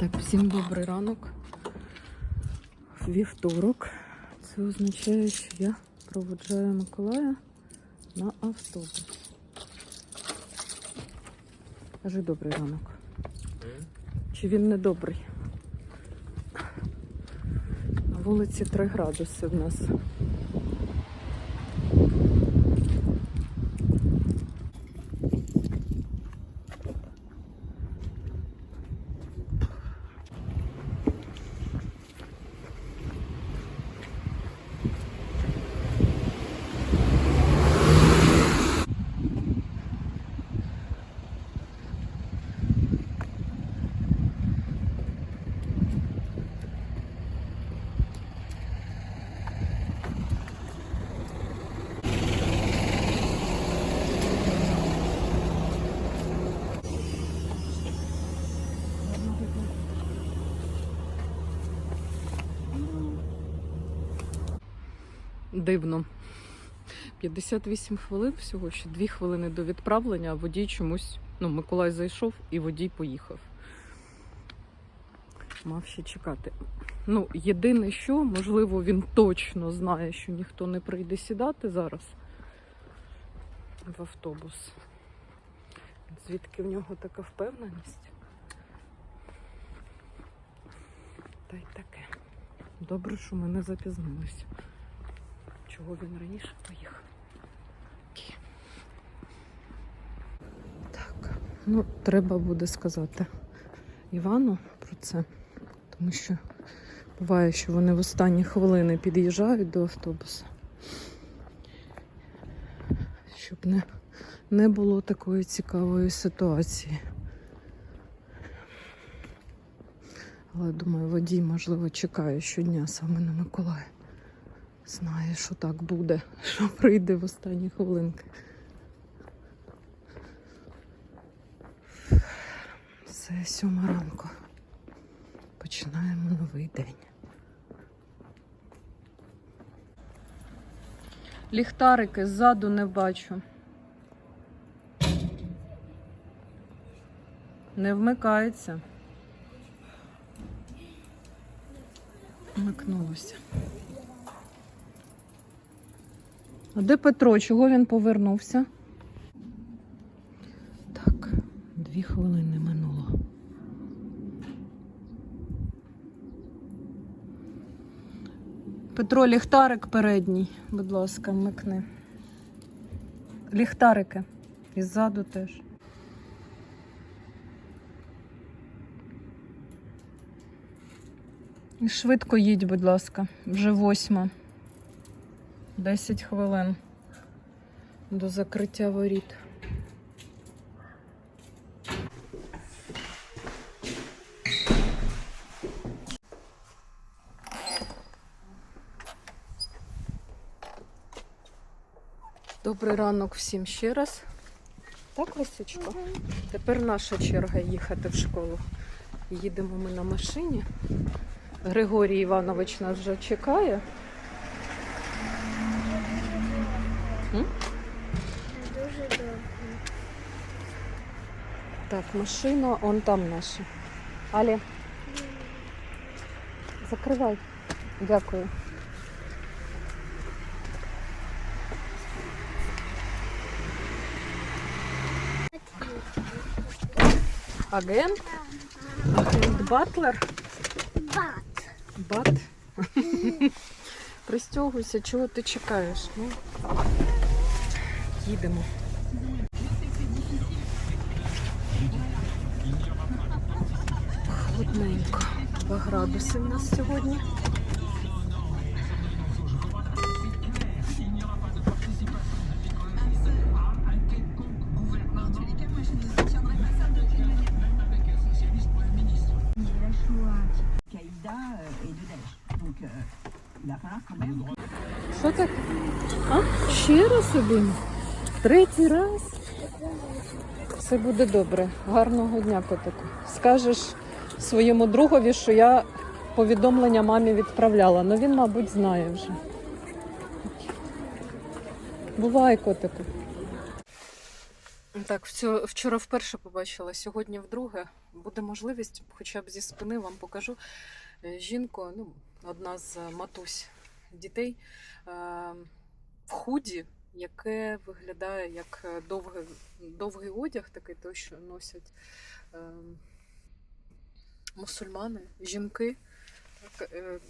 Так, всім добрий ранок. Вівторок. Це означає, що я проводжаю Миколая на автобус. Кажи добрий ранок. Чи він не добрий? На вулиці 3 градуси в нас. Дивно. 58 хвилин всього ще 2 хвилини до відправлення, а водій чомусь. Ну, Миколай зайшов і водій поїхав. Мав ще чекати. Ну, єдине що, можливо, він точно знає, що ніхто не прийде сідати зараз в автобус. Звідки в нього така впевненість? Та й таке. Добре, що ми не запізнилися. Чого він раніше поїхав? Так, ну, треба буде сказати Івану про це, тому що буває, що вони в останні хвилини під'їжджають до автобуса. Щоб не, не було такої цікавої ситуації. Але думаю, водій, можливо, чекає щодня саме на Миколая. Знає, що так буде, що прийде в останні хвилинки. Це сьома ранку. Починаємо новий день. Ліхтарики ззаду не бачу. Не вмикається. Вмикнулося. А де Петро? Чого він повернувся? Так, дві хвилини минуло. Петро, ліхтарик передній, будь ласка, вмикни. Ліхтарики. І ззаду теж. І швидко їдь, будь ласка, вже восьма. 10 хвилин до закриття воріт. Добрий ранок всім ще раз. Так, Лисичко? Тепер наша черга їхати в школу. Їдемо ми на машині. Григорій Іванович нас вже чекає. М? Дуже добре. Так, машина, он там наша. Алі. Закривай. Дякую. Агент? Агент Батлер? Бат. Бат? Пристягуйся, чого ти чекаєш? Ну, їдемо. Va falloir quand même. Що таке? А? Ще раз один? Третій раз? Все буде добре. Гарного дня, котику. Скажеш своєму другові, що я повідомлення мамі відправляла. Ну він, мабуть, знає вже. Бувай, котику. Так, вчора, вперше побачила, сьогодні вдруге. Буде можливість, хоча б зі спини вам покажу. Е, Жінку, ну, одна з матусь дітей, е, в худі, яке виглядає як е, довгий, довгий одяг, такий той, що носять е, мусульмани, жінки. Так, е,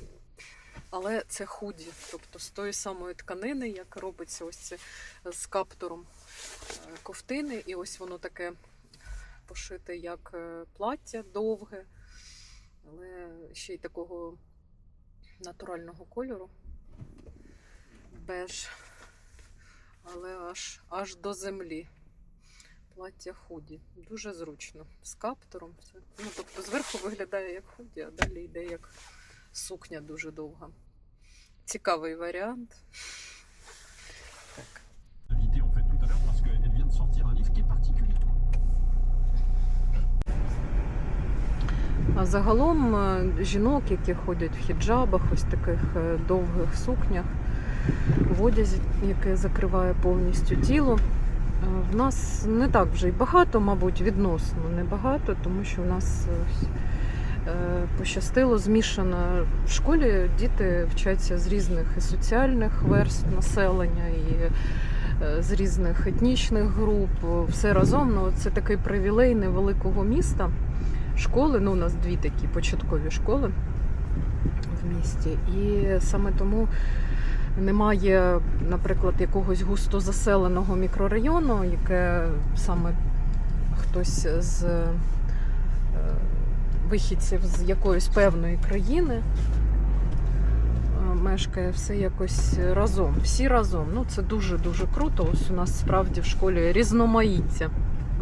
але це худі, тобто з тої самої тканини, як робиться ось це з каптуром е, ковтини, і ось воно таке пошите як е, плаття довге, але ще й такого натурального кольору. Беж, але аж, аж до землі. Плаття худі. Дуже зручно. З каптуром. Все. Ну, тобто зверху виглядає як худі, а далі йде як сукня дуже довга. Цікавий варіант. Так. А загалом е, жінок, які ходять в хіджабах, ось таких е, довгих сукнях, в одязі, яке закриває повністю тіло. В нас не так вже й багато, мабуть, відносно небагато, тому що в нас е, е, пощастило змішано в школі. Діти вчаться з різних і соціальних верств населення, і е, з різних етнічних груп. Все разом. Ну, це такий привілей невеликого міста школи. Ну, у нас дві такі початкові школи в місті. І саме тому немає, наприклад, якогось густо заселеного мікрорайону, яке саме хтось з е, вихідців з якоїсь певної країни е, мешкає все якось разом. Всі разом. Ну, це дуже-дуже круто. Ось у нас справді в школі різноманіття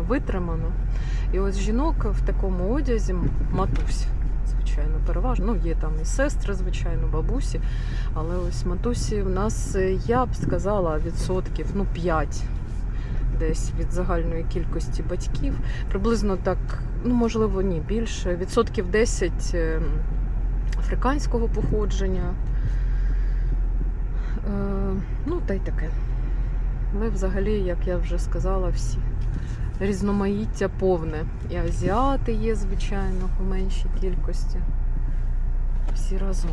витримано. І ось жінок в такому одязі, матусь, переважно. Ну, є там і сестри, звичайно, бабусі. Але ось матусі в нас, е, я б сказала, відсотків ну, 5 десь від загальної кількості батьків. Приблизно так, ну можливо, ні, більше. Відсотків 10 е, африканського походження. Е, ну, та й таке. Але взагалі, як я вже сказала, всі різноманіття повне. І азіати є, звичайно, у меншій кількості. Всі разом.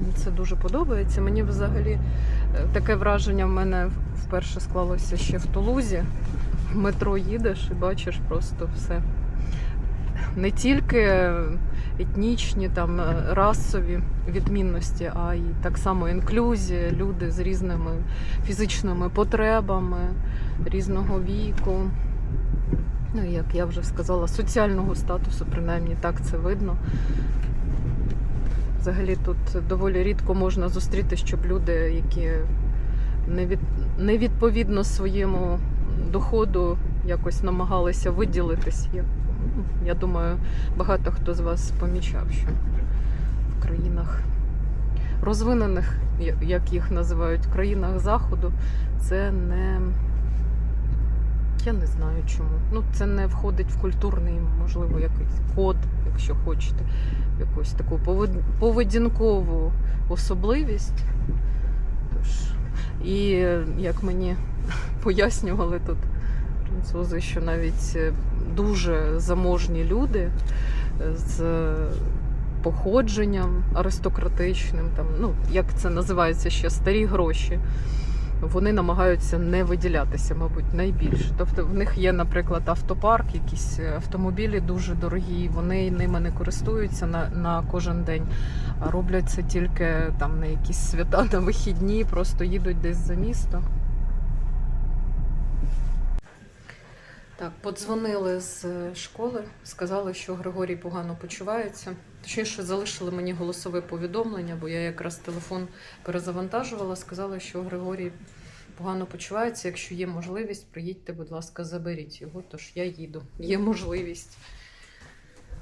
Мені це дуже подобається. Мені взагалі е, таке враження в мене вперше склалося ще в Тулузі. В метро їдеш і бачиш просто все. Не тільки етнічні, там, е, расові відмінності, а й так само інклюзія, люди з різними фізичними потребами, різного віку. Ну, як я вже сказала, соціального статусу, принаймні так це видно. Взагалі тут доволі рідко можна зустріти, щоб люди, які не, від, не відповідно своєму доходу якось намагалися виділитись. Я, ну, я думаю, багато хто з вас помічав, що в країнах розвинених, як їх називають, країнах Заходу, це не. Я не знаю чому. Ну, це не входить в культурний, можливо, якийсь код, якщо хочете, якусь таку поведінкову особливість. Тож, і як мені пояснювали тут французи, що навіть е, дуже заможні люди е, з походженням аристократичним, там, ну, як це називається ще старі гроші вони намагаються не виділятися, мабуть, найбільше. Тобто в них є, наприклад, автопарк, якісь автомобілі дуже дорогі, вони ними не користуються на, на кожен день, а роблять це тільки там на якісь свята, на вихідні, просто їдуть десь за місто. Так, подзвонили з е, школи, сказали, що Григорій погано почувається. Точніше, залишили мені голосове повідомлення, бо я якраз телефон перезавантажувала. Сказали, що Григорій погано почувається. Якщо є можливість, приїдьте, будь ласка, заберіть його. Тож я їду. Є можливість.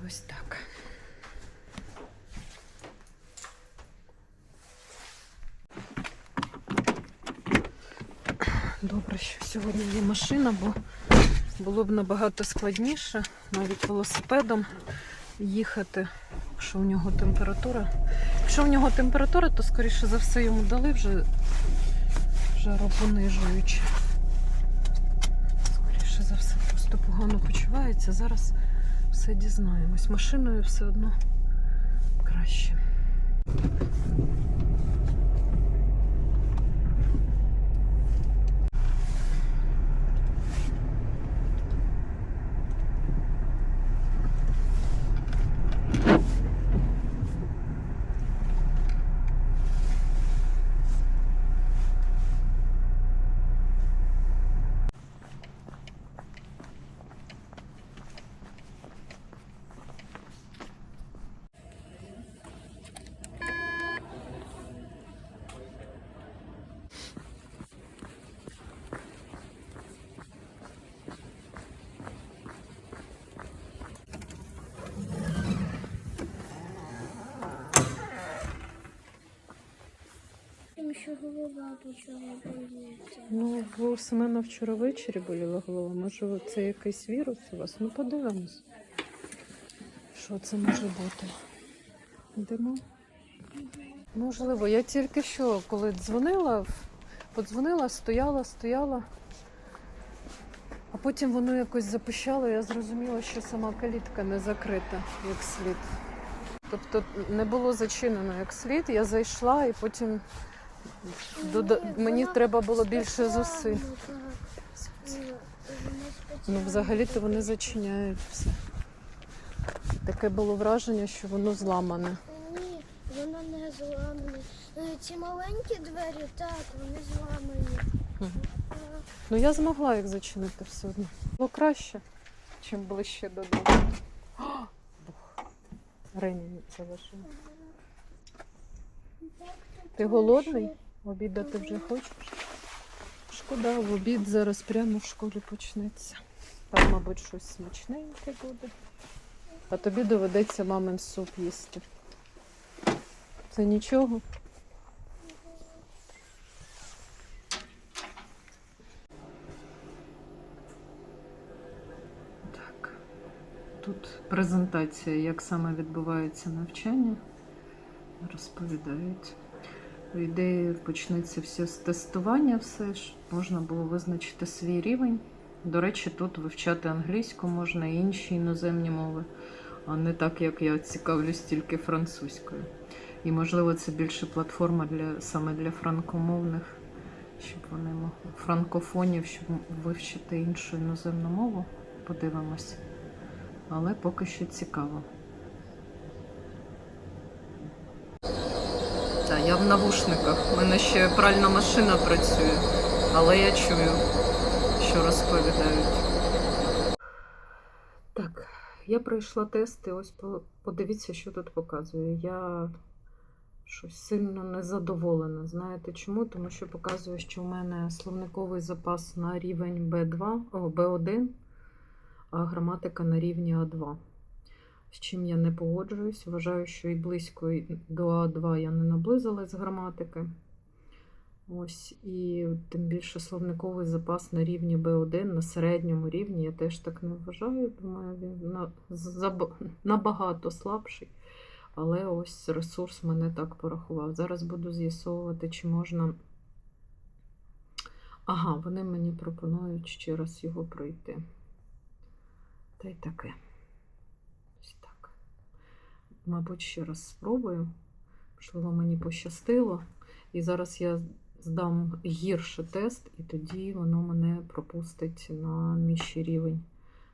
Ось так. Добре, що сьогодні є машина, бо було б набагато складніше навіть велосипедом їхати, якщо у нього температура. Якщо у нього температура, то скоріше за все йому дали вже жаропонижуючи. Скоріше за все просто погано почувається. Зараз все дізнаємось. Машиною все одно краще. Тому що Ну, у Семена вчора ввечері боліла голова. Може, це якийсь вірус у вас? Ну, подивимось. Що це може бути? Йдемо? Можливо, я тільки що, коли дзвонила, подзвонила, стояла, стояла. А потім воно якось запищало, я зрозуміла, що сама калітка не закрита як слід. Тобто не було зачинено як слід, я зайшла і потім дода- мені треба було більше зусиль. Ну, взагалі-то вони зачиняють все. Таке було враження, що воно зламане. Ні, воно не зламане. Е, Ці маленькі двері, так, вони зламані. А, Ну я змогла їх зачинити все одно. Було краще, чим ближче додому. Рені залишила. Ти голодний? Обідати вже хочеш? Шкода, в обід зараз прямо в школі почнеться. Там, мабуть, щось смачненьке буде. А тобі доведеться мамин суп їсти. Це нічого. Так. Тут презентація, як саме відбувається навчання. Розповідають. По ідеї почнеться все з тестування, все ж можна було визначити свій рівень. До речі, тут вивчати англійську можна і інші іноземні мови, а не так, як я цікавлюсь тільки французькою. І, можливо, це більше платформа для саме для франкомовних, щоб вони могли франкофонів, щоб вивчити іншу іноземну мову. Подивимось. Але поки що цікаво. Я в навушниках. У мене ще пральна машина працює, але я чую, що розповідають. Так, я пройшла тести. Ось подивіться, що тут показує. Я щось сильно незадоволена. Знаєте чому? Тому що показує, що в мене словниковий запас на рівень B2, о, B1, а граматика на рівні А2 з чим я не погоджуюсь. Вважаю, що і близько до А2 я не наблизилась з граматики. Ось, і тим більше словниковий запас на рівні Б1, на середньому рівні, я теж так не вважаю. Думаю, він набагато слабший. Але ось ресурс мене так порахував. Зараз буду з'ясовувати, чи можна. Ага, вони мені пропонують ще раз його пройти. Та й таке. Мабуть, ще раз спробую. Можливо, мені пощастило. І зараз я здам гірше тест, і тоді воно мене пропустить на нижчий рівень.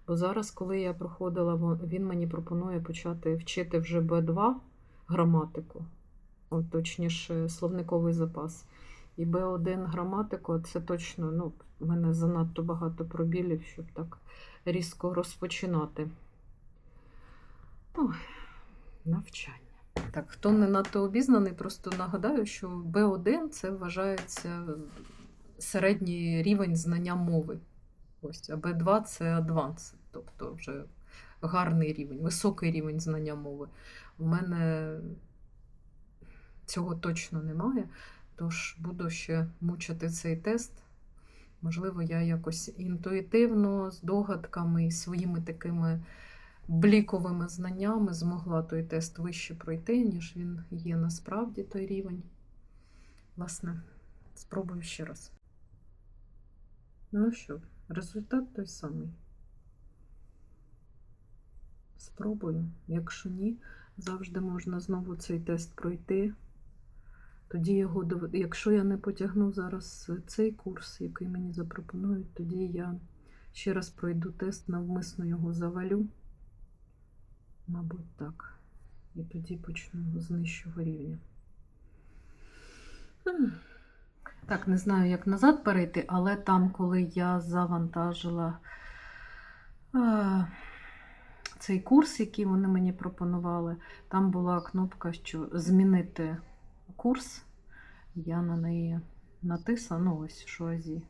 Бо зараз, коли я проходила, він мені пропонує почати вчити вже Б2 граматику, от, точніше, словниковий запас. І Б1 граматику це точно, ну, в мене занадто багато пробілів, щоб так різко розпочинати. Ой, навчання. Так, хто не надто обізнаний, просто нагадаю, що Б1 це вважається середній рівень знання мови. Ось, а Б2 це адванс, тобто вже гарний рівень, високий рівень знання мови. У мене цього точно немає, тож буду ще мучити цей тест. Можливо, я якось інтуїтивно, з догадками своїми такими бліковими знаннями змогла той тест вище пройти, ніж він є насправді той рівень. Власне, спробую ще раз. Ну що, результат той самий. Спробую. Якщо ні, завжди можна знову цей тест пройти. Тоді його дов- Якщо я не потягну зараз цей курс, який мені запропонують, тоді я ще раз пройду тест, навмисно його завалю. Мабуть, так. І тоді почну з нижчого рівня. Так, не знаю, як назад перейти, але там, коли я завантажила е, цей курс, який вони мені пропонували, там була кнопка, що змінити курс. Я на неї натисла, ну ось шуазі.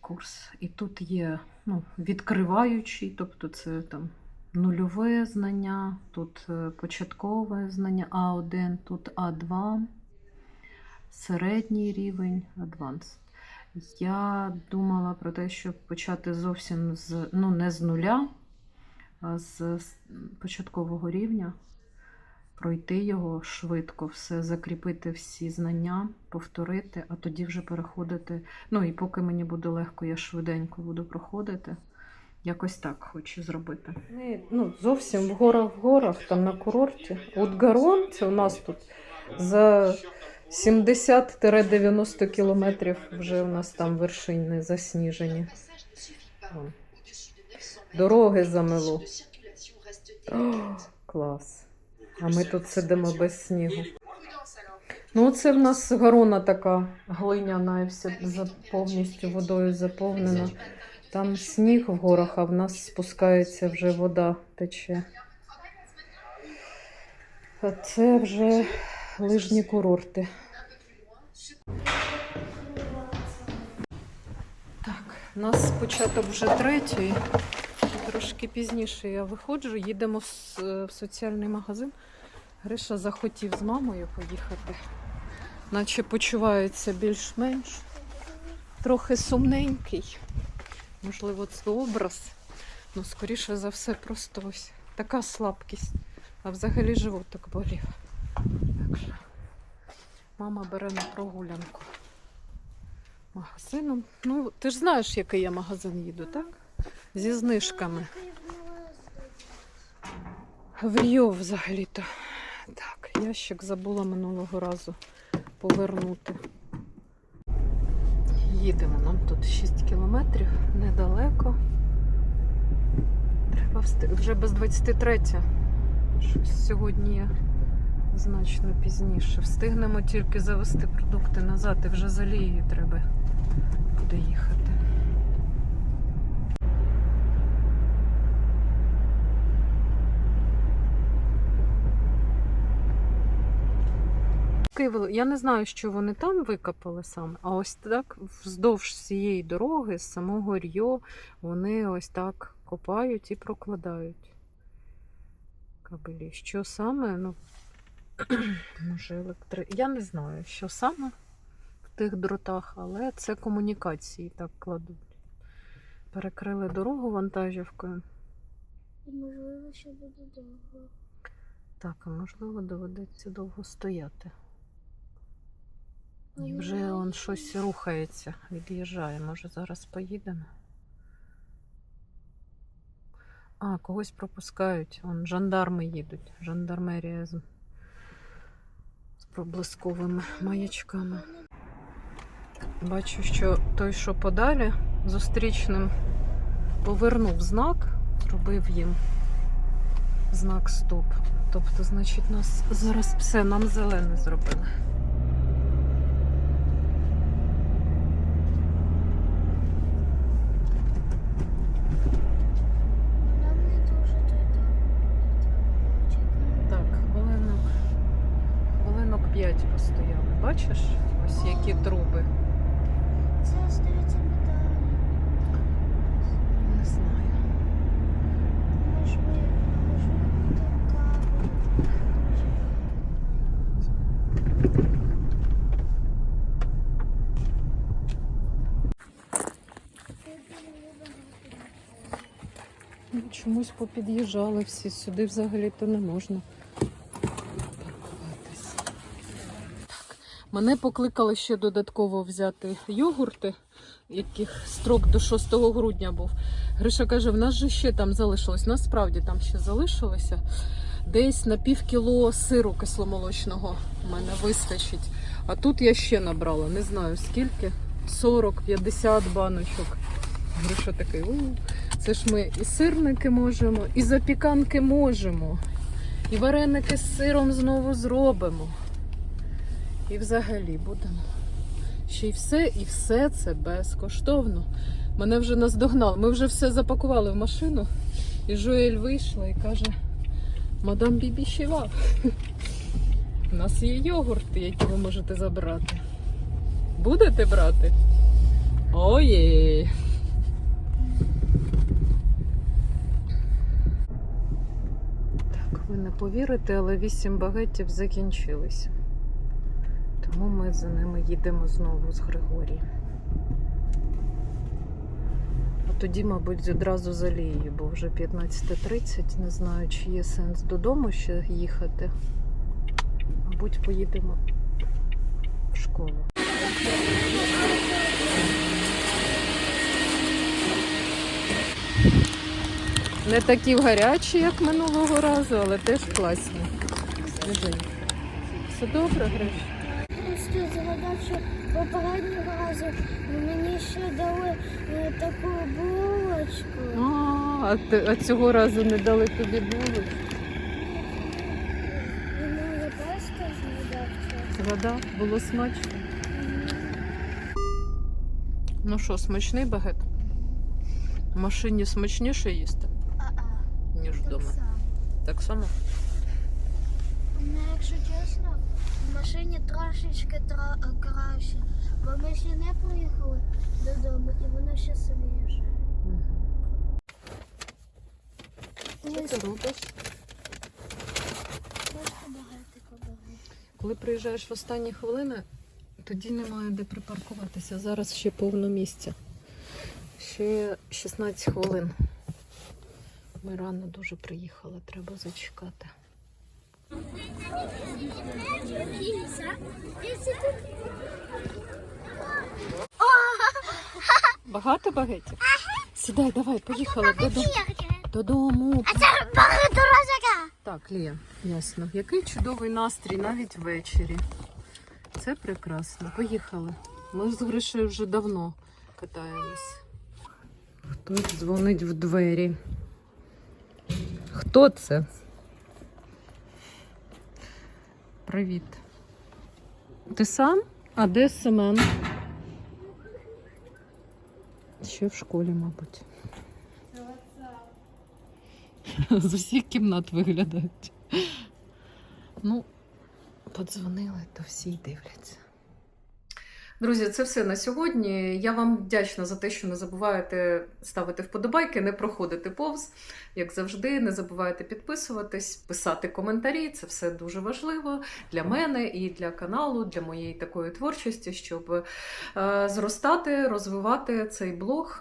Курс. І тут є ну, відкриваючий, тобто це там нульове знання, тут е, початкове знання А1, тут А2, середній рівень, Advanced. Я думала про те, щоб почати зовсім з, ну, не з нуля, а з початкового рівня, пройти його швидко, все закріпити всі знання, повторити, а тоді вже переходити. Ну і поки мені буде легко, я швиденько буду проходити. Якось так хочу зробити. Ми, ну, зовсім в горах в горах, там на курорті. От Гарон, це у нас тут за 70-90 кілометрів вже у нас там вершини засніжені. Дороги замело. О, клас. А ми тут сидимо без снігу. Ну, це в нас горона така глиняна і за- повністю водою заповнена. Там сніг в горах, а в нас спускається вже вода тече. А це вже лижні курорти. Так, у нас початок вже третьої. Трошки пізніше я виходжу, їдемо в соціальний магазин. Гриша захотів з мамою поїхати. Наче почувається більш-менш. Трохи сумненький. Можливо, це образ. Ну, скоріше за все, просто ось така слабкість. А взагалі животик болів. Так що мама бере на прогулянку магазином. Ну, ти ж знаєш, який я магазин їду, так? Зі знижками. В Ріо взагалі-то. Так, ящик забула минулого разу повернути. Їдемо, нам тут 6 кілометрів, недалеко. Треба встиг... вже без 23. Щось сьогодні значно пізніше. Встигнемо тільки завести продукти назад і вже залією треба буде їхати. Київ, я не знаю, що вони там викопали саме, а ось так вздовж цієї дороги, з самого Рьо, вони ось так копають і прокладають кабелі. Що саме? Ну, може, електри... Я не знаю, що саме в тих дротах, але це комунікації так кладуть. Перекрили дорогу вантажівкою. І, можливо, ще буде довго. Так, а можливо, доведеться довго стояти. І вже он щось рухається, від'їжджає. Може, зараз поїдемо. А, когось пропускають. Он жандарми їдуть. Жандармерія з, з проблисковими маячками. Бачу, що той, що подалі, зустрічним повернув знак, зробив їм знак стоп. Тобто, значить, нас зараз все нам зелене зробили. Нам не дуже то й так. Так, хвилинок, хвилинок 5 постояли. Бачиш? Ось які труби. Це здається медалі. Не знаю. Чомусь попід'їжджали всі. Сюди взагалі-то не можна паркуватись. Так, Мене покликали ще додатково взяти йогурти, яких строк до 6 грудня був. Гриша каже, в нас же ще там залишилось. Насправді там ще залишилося. Десь на пів кіло сиру кисломолочного в мене вистачить. А тут я ще набрала, не знаю скільки. 40-50 баночок. Гриша такий, у, це ж ми і сирники можемо, і запіканки можемо, і вареники з сиром знову зробимо. І взагалі будемо. Ще й все, і все це безкоштовно. Мене вже наздогнали. Ми вже все запакували в машину. І Жуель вийшла і каже: Мадам Бібі щева. У нас є йогурти, які ви можете забрати. Будете брати? Оє! Так, ви не повірите, але вісім багеттів закінчилися. Тому ми за ними їдемо знову з Григорієм. А тоді, мабуть, одразу за Лією, бо вже 15.30. Не знаю, чи є сенс додому ще їхати. Мабуть, поїдемо в школу. Не такі гарячі, як минулого разу, але теж класні. Все добре, Гриш? Просто згадав, що попереднього разу мені ще дали е, таку булочку. А, а, цього разу не дали тобі булочку. І може просто згадав це. Вода було смачно. Ну що, смачний багет? В машині смачніше їсти, ніж так вдома. само. Так само? Ну, якщо чесно, в машині трошечки е, краще, бо ми ще не приїхали додому і воно ще свіже. Що ти робиш? Коли приїжджаєш в останні хвилини, тоді немає де припаркуватися. Зараз ще повно місця. Ще 16 хвилин. Ми рано дуже приїхали, треба зачекати. Багато багетів? Сідай, давай, поїхали додому. Додому. Так, Лія, ясно. Який чудовий настрій навіть ввечері. Це прекрасно. Поїхали. Ми з Гришею вже давно катаємось. Хтось дзвонить в двері. Хто це? Привіт. Ти сам? А де Семен? Ще в школі, мабуть. З усіх кімнат виглядають. Ну, подзвонили, то всі дивляться. Друзі, це все на сьогодні. Я вам вдячна за те, що не забуваєте ставити вподобайки, не проходити повз. Як завжди, не забувайте підписуватись, писати коментарі. Це все дуже важливо для мене і для каналу, для моєї такої творчості, щоб е, зростати, розвивати цей блог.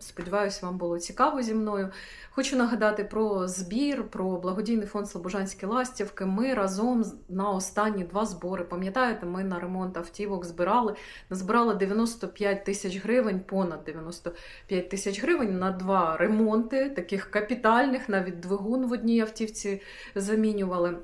Сподіваюсь, вам було цікаво зі мною. Хочу нагадати про збір, про благодійний фонд Слобожанські ластівки. Ми разом на останні два збори. Пам'ятаєте, ми на ремонт автівок збирали. Назбирали 95 тисяч гривень, понад 95 тисяч гривень на два ремонти, таких капітальних, навіть двигун в одній автівці замінювали.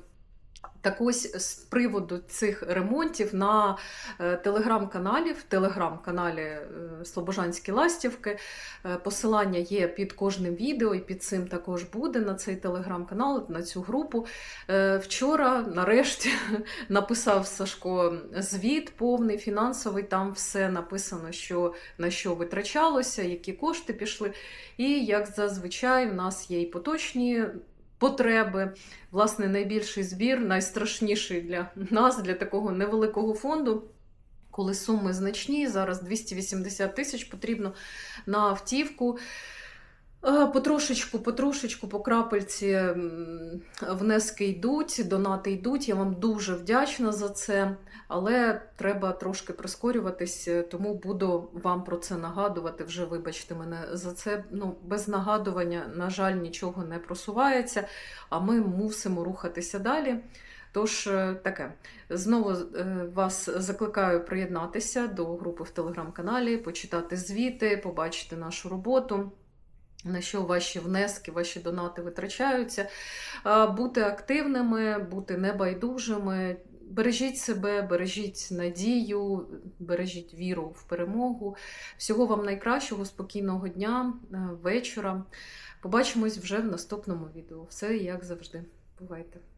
Так ось з приводу цих ремонтів на е, телеграм-каналі, в телеграм-каналі е, Слобожанські ластівки. Е, Посилання є під кожним відео, і під цим також буде на цей телеграм-канал, на цю групу. Е, Вчора, нарешті, написав Сашко звіт повний, фінансовий. Там все написано, що на що витрачалося, які кошти пішли. І як зазвичай, в нас є і поточні потреби. Власне, найбільший збір, найстрашніший для нас, для такого невеликого фонду. Коли суми значні, зараз 280 тисяч потрібно на автівку. Е, Потрошечку, потрошечку, по крапельці внески йдуть, донати йдуть. Я вам дуже вдячна за це, але треба трошки прискорюватись, е, тому буду вам про це нагадувати. Вже вибачте мене за це. Ну, без нагадування, на жаль, нічого не просувається, а ми мусимо рухатися далі. Тож е, таке. Знову вас закликаю приєднатися до групи в телеграм-каналі, почитати звіти, побачити нашу роботу. На що ваші внески, ваші донати витрачаються, бути активними, бути небайдужими. Бережіть себе, бережіть надію, бережіть віру в перемогу. Всього вам найкращого, спокійного дня, е, вечора. Побачимось вже в наступному відео. Все як завжди. Бувайте!